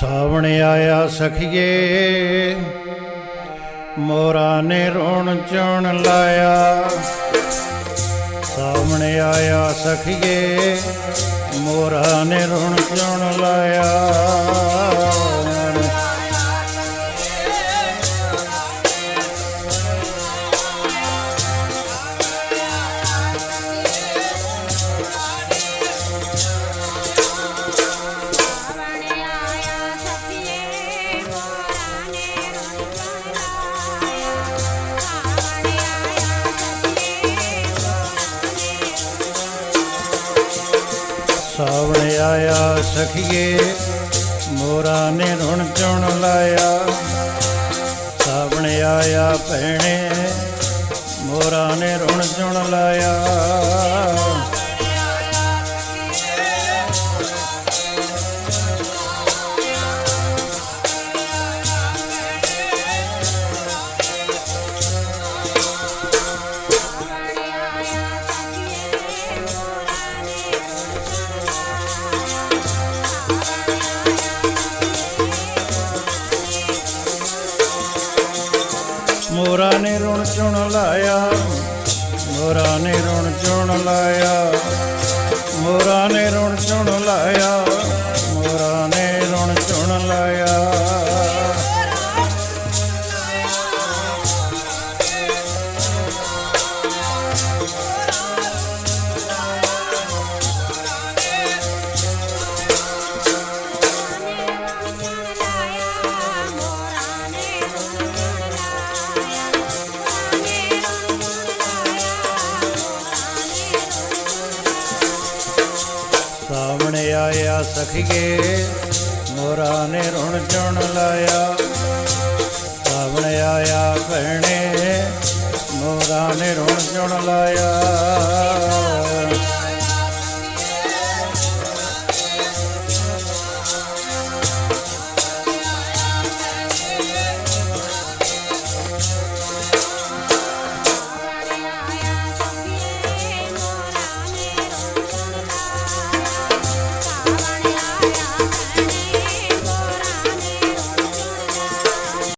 ਸਾਵਣ ਆਇਆ ਸਖੀਏ, ਮੋਰਾ ਨੇ ਰੋਣ ਚੁਣ ਲਾਇਆ। ਸਾਵਣ ਆਇਆ ਸਖੀਏ, ਮੋਰਾ ਨੇ ਰੋਣ ਚੁਣ ਲਾਇਆ। ਸਾਵਣ ਆਇਆ ਸਖੀਏ, ਮੋਰਾ ਨੇ ਰੁਣ ਚੁਣ ਲਾਇਆ। ਸਾਵਣ ਆਇਆ ਭੈਣੇ, ਮੋਰਾ ਨੇ ਰੁਣ ਚੁਣ ਲਾਇਆ। ਮੋਰਾ ਨੇ ਰੁਣ ਚੁਣ ਲਾਇਆ ਮੋਰਾ ਨੇ ਰੁਣ ਚੁਣ ਲਾਇਆ ਮੋਰਾ ਨੇ ਰੁਣ ਚੁਣ ਲਾਇਆ ਮੋਰਾ ਨੇ ਰੁਣ ਚੁਣ ਲਾਇਆ। ਸਾਵਣ ਆਇਆ ਸਖੀਏ, ਮੋਰਾ ਨੇ ਰੁਣ ਚੁਣ ਲਾਇਆ। ਸਾਵਣ ਆਇਆ ਭੈਣੇ, ਮੋਰਾ ਨੇ ਰੁਣ ਚੁਣ ਲਾਇਆ।